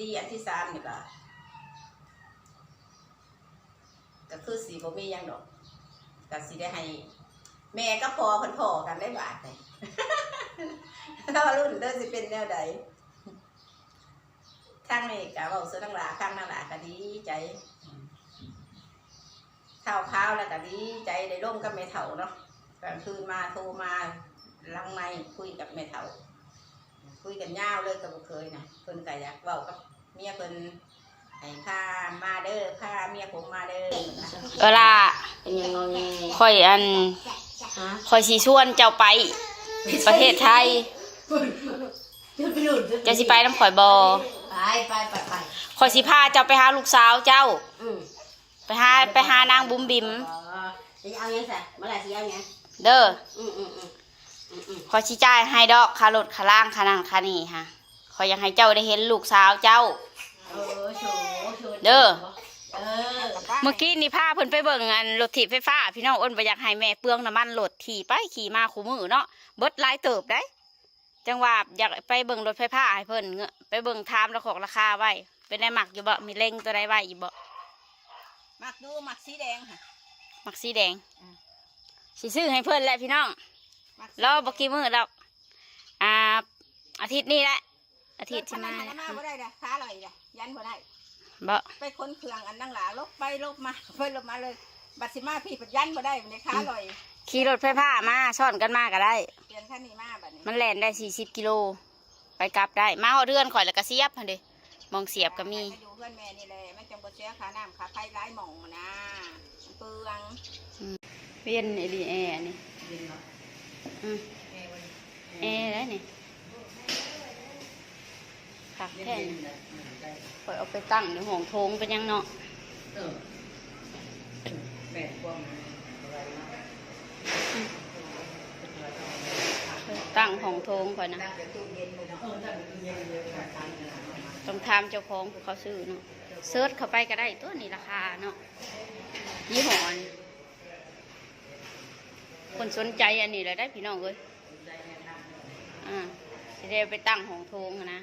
ดีอันที่สามนี่ก็ก็คือสีบ่มียังดอกก็สิได้ให้ แม่ก็พอเพิ่นพอกันได้บาทเลยแล้วรุ่นเด้อสิเป็นแนวใดข้างนี้ก็เว้าซื้อทั้งหลาข้างนั่นหลาก็ดีใจเท่าข้าวแล้วก็ดีใจได้ร่มกับแม่เฒ่าเนาะกลางคืนมาโทรมาลังไม่คุยกับแม่เฒ่า คุยกันยาวเลยกับบ่เคยนะเพิ่นก็อยากเว้ากับเมียเพิ่นให้พามาเด้อพาเมียผมมาเด้อนะเออล่ะเป็นยังงอแงค่อยอันฮะค่อยสิชวนเจ้าไป ประเทศไทยจุดไปหลุดเจะสิไปน้ำข่อยบ่ไปไปไปไปข่อยสิพาเจ้าไปหาลูกสาวเจ้าอืมไปหาไปหานางบุ๋มบิ๋มอ๋อจะเอายังไงเมื่อไหร่จะเอายังเด้อ ข่อยสิจ่ายให้ดอกค่ารถค่าล่างค่านั่นค่านี่ฮะข่อยอยากให้เจ้าได้เห็นลูกสาวเจ้า เออโชว์โชว์เด้อ เออเมื่อกี้นี่พาเพิ่นไปเบิ่งอันรถถีบไฟฟ้า พี่น้องอ้นบ่อยากให้แม่เปลืองน้ำมันรถขี่ไปขี่มาคู่มือเนาะเบิดหลายเติบได้ จังว่าอยากไปเบิ่งรถไฟฟ้าให้เพิ่นเงอะไปเบิ่งทามแล้วของราคาไว้เป็นได้หมักอยู่บ่ มีเล็งตัวใดไว้อยู่บ่มักดูมักสีแดงค่ะหมักสีแดงอืมสิซื้อให้เพิ่นแหละพี่น้องมักสี รอบ่กี่มื้อแล้วอ่าอาทิตย์นี้แหละอาทิตย์ที่มาเออเนี่ยมาบ่ได้เด้อขาลอยเด้อยันบ่ได้บ่ไปค้นเครื่องอันนั่งหลาลบไปลบมาไปลบมาเลยบัดสิมาพี่ปัดยันบ่ได้ในขาลอยขี่รถไฟฟ้ามาซ่อนกันมาก็ได้เปลี่ยนคันนี้มาบัดนี้มันแล่นได้40กิโลไปกลับได้มาเอาเรือนข่อยแล้วก็เสียบหั่นเด้มองเสียบก็มีาอยู่เพื่อนแม่นี่แหละมันจังบ่เสียค่าน้ำค่าไฟหลายหม่องนะเปลืองเวียนไอรีแอร์นี่อืม แอร์ได้นี่ค่ะแค่นปล่อยเอาไปตั้งในห้องโถงเป็นยังเนาะตั้งห้องโถงก่อนนะ ต้ออถ้าเป็นเย็นเยอะๆทานกันต้องถามเจ้าของเขาซื้อเนาะเซิร์ชเข้าไปก็ได้ตัวนี้ราคาเนาะยี่ห้อน คนสนใจอันนี้เลยได้พี่น้องเลยอ่าสิได้เอาไปตั้งหองโถงนะ